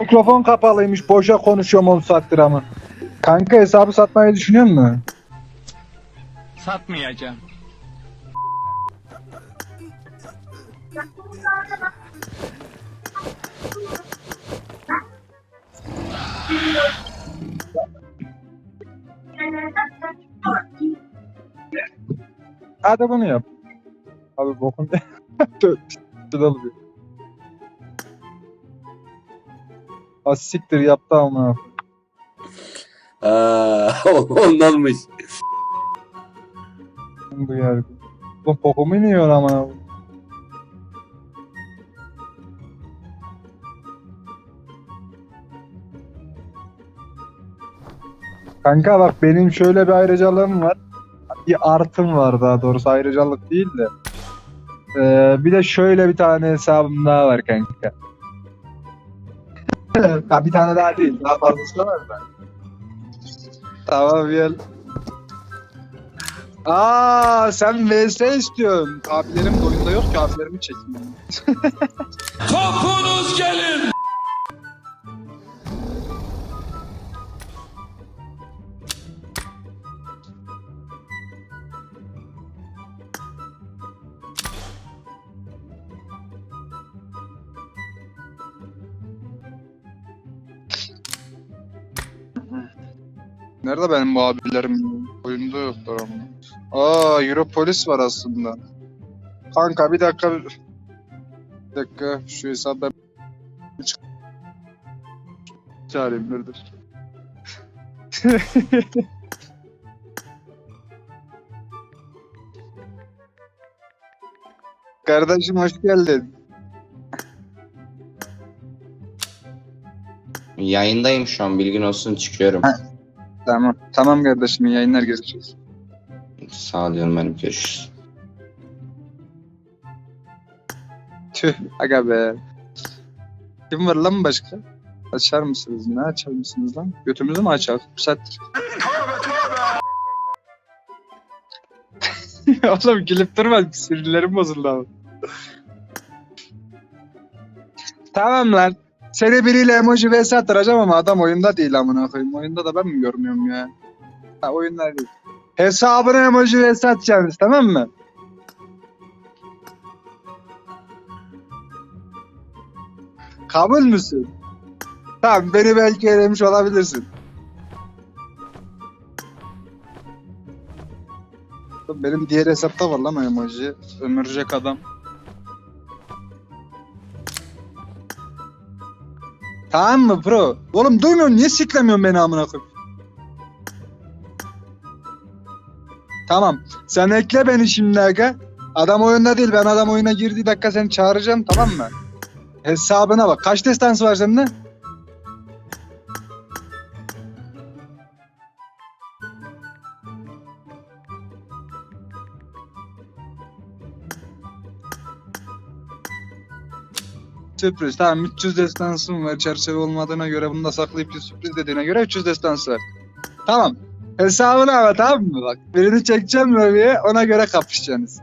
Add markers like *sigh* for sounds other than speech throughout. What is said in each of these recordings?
Mikrofon kapalıymış. Boşa konuşuyorum 10 saattir ama. Kanka hesabı satmayı düşünüyor musun? Satmayacağım. Hadi bunu yap. Abi bokun *laughs* Şurada oluyor. Ha siktir yaptı ama. Aa, *laughs* ondanmış. Bu yer. Bu pokumu iniyor ama. Kanka bak benim şöyle bir ayrıcalığım var. Bir artım var daha doğrusu ayrıcalık değil de. Ee, bir de şöyle bir tane hesabım daha var kanka. *laughs* ha, bir tane daha değil. Daha fazlası da var da. Tamam gel. Aa sen VS istiyorsun. Abilerim oyunda yok ki abilerimi çekeyim. Topunuz gelin. Nerede benim bu abilerim? Oyunda yoklar ama. Aa Europolis var aslında. Kanka bir dakika. Bir dakika şu hesabı ben çağırayım dur dur. *laughs* Kardeşim hoş geldin. Yayındayım şu an bilgin olsun çıkıyorum. Tamam. Tamam kardeşim yayınlar görüşürüz. Sağ ol canım benim görüşürüz. Tüh aga be. Kim var lan başka? Açar mısınız? Ne açar mısınız lan? Götümüzü mü açar? Bir saattir. *laughs* Oğlum gülüp durma. Sinirlerim bozuldu ama. tamam lan. Seni biriyle emoji vs attıracağım ama adam oyunda değil amına koyayım. Oyunda da ben mi görmüyorum ya? Ha oyunlar değil. Hesabına emoji vs atacaksınız tamam mı? Kabul müsün? Tamam beni belki elemiş olabilirsin. Benim diğer hesapta var lan emoji. Ömürcek adam. Tamam mı bro? Oğlum duymuyorsun niye siklemiyorsun beni amına koyayım? Tamam. Sen ekle beni şimdi aga. Adam oyunda değil. Ben adam oyuna girdiği dakika seni çağıracağım tamam mı? Hesabına bak. Kaç destansı var sende? Sürpriz. Tamam 300 destansım var. Çerçeve olmadığına göre bunu da saklayıp bir sürpriz dediğine göre 300 destansı var. Tamam. Hesabını ama tamam mı? Bak birini çekeceğim lobiye ona göre kapışacaksınız.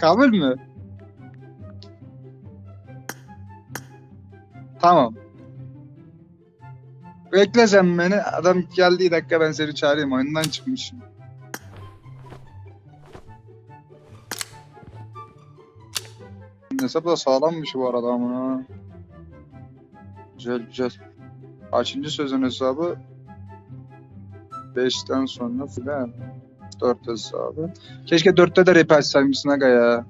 Kabul mü? Tamam. Bekle sen beni. Adam geldiği dakika ben seni çağırayım. Oyundan çıkmışım. Hesap da sağlammış bu arada amına. Güzel güzel. Kaçıncı sözün hesabı? 5'ten sonra filan. 4 hesabı. Keşke 4'te de rap açsaymışsın aga ya.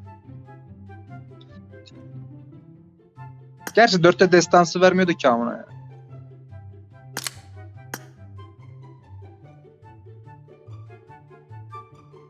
Gerçi 4'te destansı vermiyordu ki amına ya.